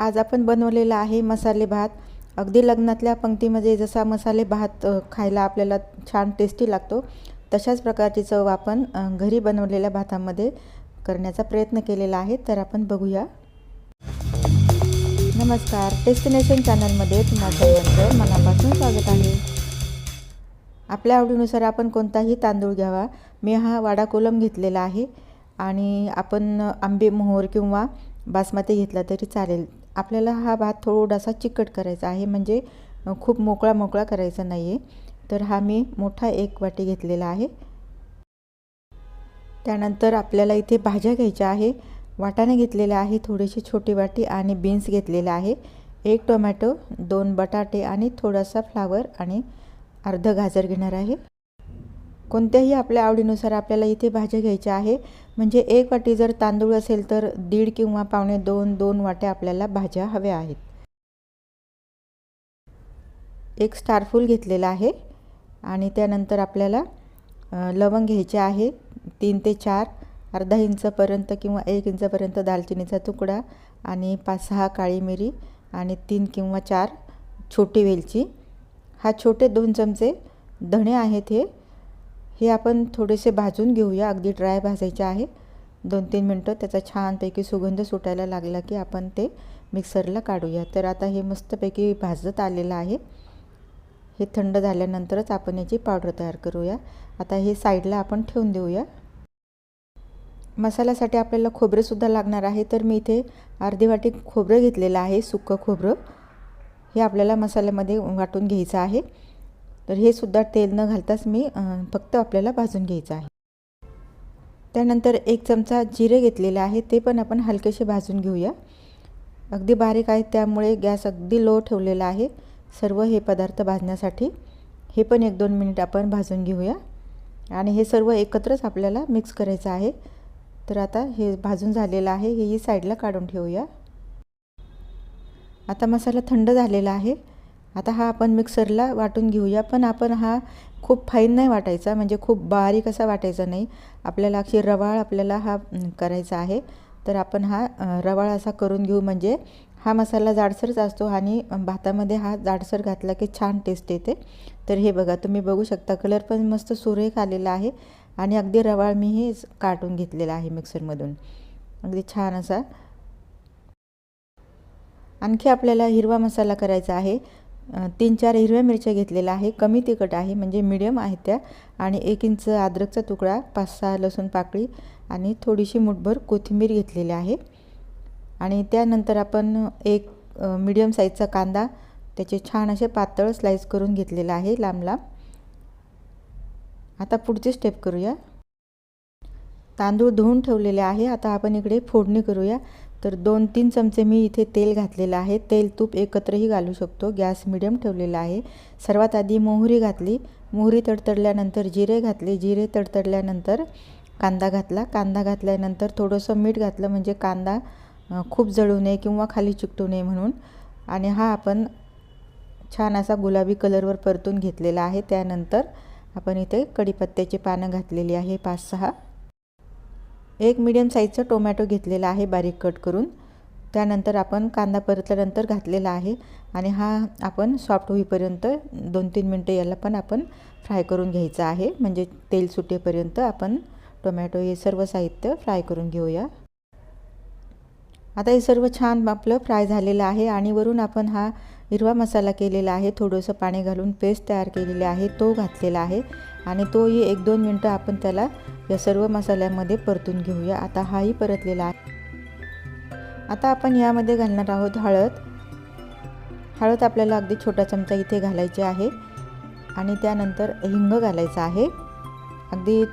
आज आपण बनवलेला आहे मसाले भात. अगदी लग्नातल्या पंक्तीमध्ये जसा मसाले भात खायला आपल्याला छान टेस्टी लागतो तशाच प्रकारची चव आपण घरी बनवलेल्या भातामध्ये करण्याचा प्रयत्न केलेला आहे. तर आपण बघूया. नमस्कार. डेस्टिनेशन चॅनलमध्ये तुम्हा सर्वांचं मनापासून स्वागत आहे. आपल्या आवडीनुसार आपण कोणताही तांदूळ घ्यावा. मी हा वाडा कोलम घेतलेला आहे आणि आपण आंबे मोहोर किंवा बासमती घेतला तरी चालेल. आपल्याला हा भात थोडासा चिकट करायचा आहे म्हणजे खूप मोकळा मोकळा करायचा नाही आहे तर हा मी मोठा एक वाटी घेतलेला आहे. त्यानंतर आपल्याला इथे भाज्या घ्यायच्या आहे. वाटाणे घेतलेले आहे थोडीशी छोटी वाटी आणि बीन्स घेतलेले आहे. एक टोमॅटो दोन बटाटे आणि थोडासा फ्लावर आणि अर्ध गाजर घेणार आहे. कोणत्याही आपल्या आवडीनुसार आपल्याला इथे भाज्या घ्यायच्या आहे. म्हणजे एक वाटी जर तांदूळ असेल तर दीड किंवा पावणे दोन दोन वाट्या आपल्याला भाज्या हव्या आहेत. एक स्टारफूल घेतलेला आहे आणि त्यानंतर आपल्याला लवंग घ्यायचे आहे तीन ते चार अर्धा इंचपर्यंत किंवा एक इंचपर्यंत दालचिनीचा तुकडा आणि पाच सहा काळी मिरी आणि तीन किंवा चार छोटी वेलची. हा छोटे दोन चमचे धणे आहेत हे. हे आपण थोडेसे भाजून घेऊया. अगदी ड्राय भाजायचे आहे. दोन तीन मिनटं त्याचा छानपैकी सुगंध सुटायला लागला की आपण ते मिक्सरला काढूया. तर आता हे मस्तपैकी भाजत आलेलं आहे. हे थंड झाल्यानंतरच आपण याची पावडर तयार करूया. आता हे साईडला आपण ठेवून देऊया. मसाल्यासाठी आपल्याला खोबरेसुद्धा लागणार आहे. तर मी इथे अर्धी वाटी खोबरं घेतलेलं आहे. सुकं खोबरं. हे आपल्याला मसाल्यामध्ये वाटून घ्यायचं आहे. तर हे सुद्धा तेल न घालताच मी फक्त आपल्याला भाजून घ्यायचं आहे. त्यानंतर एक चमचा जिरे घेतलेले आहे ते पण आपण हलकेसे भाजून घेऊया. अगदी बारीक आहे त्यामुळे गॅस अगदी लो ठेवलेला आहे सर्व हे पदार्थ भाजण्यासाठी. हे पण एक दोन मिनिट आपण भाजून घेऊया. आणि हे सर्व एकत्रच आपल्याला मिक्स करायचं आहे. तर आता हे भाजून झालेलं आहे हेही साईडला काढून ठेवूया. आता मसाला थंड झालेला आहे. आता हा आपण मिक्सरला वाटून घेऊया पण आपण हा खूप फाईन नाही वाटायचा म्हणजे खूप बारीक असा वाटायचा नाही. आपल्याला अक्षर रवाळ आपल्याला हा करायचा आहे. तर आपण हा रवाळ असा करून घेऊ म्हणजे हा मसाला जाडसरच असतो आणि भातामध्ये हा जाडसर घातला की छान टेस्ट येते. तर हे बघा तुम्ही बघू शकता कलर पण मस्त सुरेख आलेला आहे आणि अगदी रवाळ मीही काटून घेतलेला आहे मिक्सरमधून अगदी छान असा. आणखी आपल्याला हिरवा मसाला करायचा आहे. तीन चार हिरव्या मिरच्या घेतलेल्या आहे. कमी तिखट आहे म्हणजे मिडियम आहेत त्या. आणि एक इंच अद्रकचा तुकडा पाच सहा लसूण पाकळी आणि थोडीशी मुठभर कोथिंबीर घेतलेली आहे. आणि त्यानंतर आपण एक मिडियम साईजचा कांदा त्याचे छान असे पातळ स्लाईस करून घेतलेला आहे लांब लांब. आता पुढची स्टेप करूया. तांदूळ धुवून ठेवलेले आहे. आता आपण इकडे फोडणी करूया. तर दोन तीन चमचे मी इथे तेल घातलेलं आहे. तेल तूप एकत्रही घालू शकतो. गॅस मिडियम ठेवलेला आहे. सर्वात आधी मोहरी घातली. मोहरी तडतडल्यानंतर जिरे घातले. जिरे तडतडल्यानंतर कांदा घातला. कांदा घातल्यानंतर थोडंसं मीठ घातलं म्हणजे कांदा खूप जळू नये किंवा खाली चिकटू नये म्हणून. आणि हा आपण छान असा गुलाबी कलरवर परतून घेतलेला आहे. त्यानंतर आपण इथे कढीपत्त्याची पानं घातलेली आहे. पाच सहा एक मिडियम साईजचा टोमॅटो घेतलेला आहे बारीक कट करून. त्यानंतर आपण कांदा परतल्यानंतर घातलेला आहे आणि हा आपण सॉफ्ट होईपर्यंत दोन तीन मिनटं याला पण आपण फ्राय करून घ्यायचं आहे. म्हणजे तेल सुटेपर्यंत आपण टोमॅटो हे सर्व साहित्य फ्राय करून घेऊया. आता हे सर्व छान आपलं फ्राय झालेलं आहे आणि वरून आपण हा हिरवा मसाला केलेला आहे. थोडंसं पाणी घालून पेस्ट तयार केलेली आहे. तो घातलेला आहे आणि तोही एक दोन मिनटं आपण त्याला या सर्व मसाल्यामध्ये परतून घेऊया. आता हाही परतलेला आहे. आता आपण यामध्ये घालणार आहोत हळद. हळद आपल्याला अगदी छोटा चमचा इथे घालायची आहे. आणि त्यानंतर हिंग घालायचं आहे. अगदी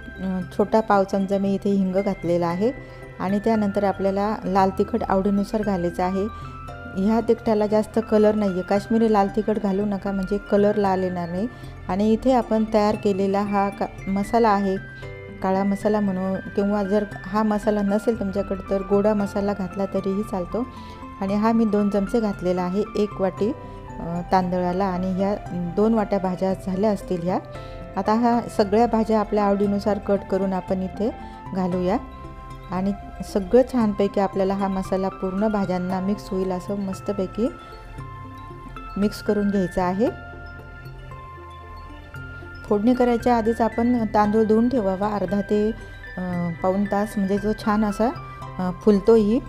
छोटा पाव चमचा मी इथे हिंग घातलेला आहे. आणि त्यानंतर आपल्याला लाल तिखट आवडीनुसार घालायचं आहे. ह्या तिखटाला जास्त कलर नाही आहे काश्मीरी लाल तिखट घालू नका म्हणजे कलर लाल येणार नाही. आणि इथे आपण तयार केलेला हा का मसाला आहे. काळा मसाला म्हणू किंवा जर हा मसाला नसेल तुमच्याकडे तर गोडा मसाला घातला तरीही चालतो. आणि हा मी दोन चमचे घातलेला आहे. एक वाटी तांदळाला आणि ह्या दोन वाट्या भाज्या झाल्या असतील ह्या. आता ह्या सगळ्या भाज्या आपल्या आवडीनुसार कट करून आपण इथे घालूया. आणि सगळं छानपैकी आपल्याला हा मसाला पूर्ण भाज्यांना मिक्स होईल असं मस्तपैकी मिक्स करून घ्यायचं आहे. फोडणी करायच्या आधीच आपण तांदूळ धुवून ठेवावा. अर्धा ते पाऊण तास म्हणजे जो छान असा फुलतोही.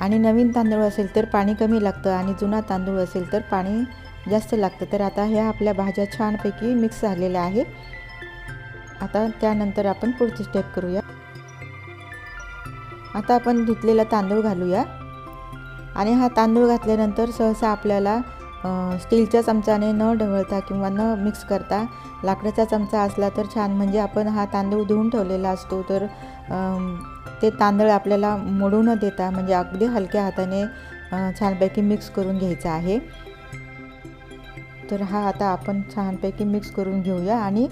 आणि नवीन तांदूळ असेल तर पाणी कमी लागतं आणि जुना तांदूळ असेल तर पाणी जास्त लागतं. तर आता ह्या आपल्या भाज्या छानपैकी मिक्स झालेल्या आहे आता त्यानंतर आपण पुढची स्टेप करूया. आता आपण धुतलेला तांदूळ घालूया. आणि हा तांदूळ घातल्यानंतर सहसा आपल्याला स्टीलच्या चमचाने न ढवळता किंवा न मिक्स करता लाकडाचा चमचा असला तर छान. म्हणजे आपण हा तांदूळ धुवून ठेवलेला असतो तर ते तांदूळ आपल्याला मोडू न देता म्हणजे अगदी हलक्या हाताने छानपैकी मिक्स करून घ्यायचा आहे. तर हा आता आपण छानपैकी मिक्स करून घेऊया आणि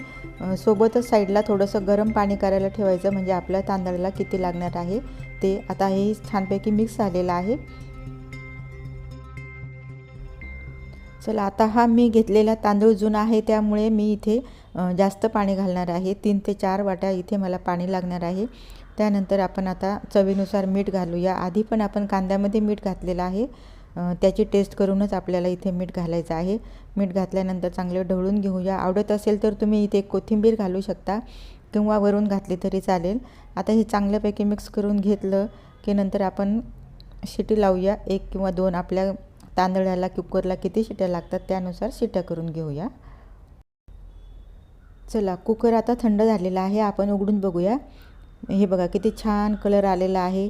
सोबतच साईडला थोडंसं गरम पाणी करायला ठेवायचं. म्हणजे आपल्या तांदळाला किती लागणार आहे ते आता हे छानपैकी मिक्स झालेलं आहे. चला आता हा मी घेतलेला तांदूळ जुना आहे त्यामुळे मी इथे जास्त पाणी घालणार आहे. तीन ते चार वाट्या इथे मला पाणी लागणार आहे. त्यानंतर आपण आता चवीनुसार मीठ घालूया. आधी पण आपण कांद्यामध्ये मीठ घातलेलं आहे. त्याची टेस्ट करूनच आपल्याला इथे मीठ घालायचं आहे. मीठ घातल्यानंतर चांगले ढवळून घेऊया. आवडत असेल तर तुम्ही इथे कोथिंबीर घालू शकता किंवा वरून घातली तरी चालेल. आता हे चांगल्यापैकी मिक्स करून घेतलं की नंतर आपण शिटी लावूया. एक किंवा दोन आपल्या तांदळाला कुकरला किती शिट्या लागतात त्यानुसार शिट्या करून घेऊया. चला कुकर आता थंड झालेला आहे आपण उघडून बघूया. हे बघा किती छान कलर आलेला आहे.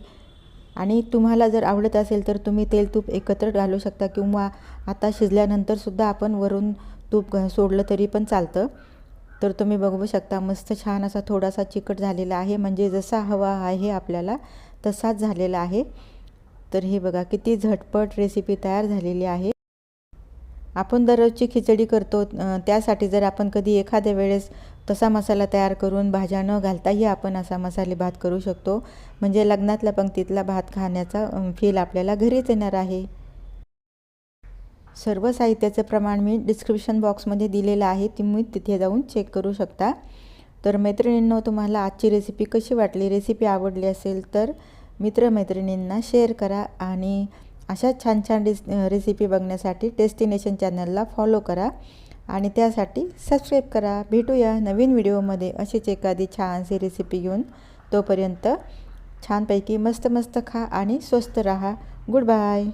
आणि तुम्हाला जर आवडत असेल तर तुम्ही तेल तूप एकत्र घालू शकता किंवा आता शिजल्यानंतरसुद्धा आपण वरून तूप सोडलं तरी पण चालतं. तर तुम्ही बघू शकता मस्त छान असा थोडासा चिकट झालेला आहे. म्हणजे जसा हवा आहे आपल्याला तसाच झालेला आहे. तर हे बघा किती झटपट रेसिपी तयार झालेली आहे. आपण दररोजची खिचडी करतो त्यासाठी जर आपण कधी एखाद्या वेळेस तसा मसाला तयार करून भाज्या न घालताही आपण असा मसाले भात करू शकतो. म्हणजे लग्नातल्या पंक्तीतला भात खाण्याचा फील आपल्याला घरीच येणार आहे. सर्व साहित्याचं प्रमाण मी डिस्क्रिप्शन बॉक्समध्ये दिलेलं आहे तुम्ही तिथे जाऊन चेक करू शकता. तर मैत्रिणींनो तुम्हाला आजची रेसिपी कशी वाटली रेसिपी आवडली असेल तर मित्रमैत्रिणींना शेअर करा आणि अशा छान छान डिस रेसिपी बघण्यासाठी डेस्टिनेशन चॅनलला फॉलो करा आणि त्यासाठी सबस्क्राईब करा. भेटूया नवीन व्हिडिओमध्ये अशीच एखादी छानशी रेसिपी घेऊन तोपर्यंत छानपैकी मस्त मस्त खा आणि स्वस्त रहा. Good bye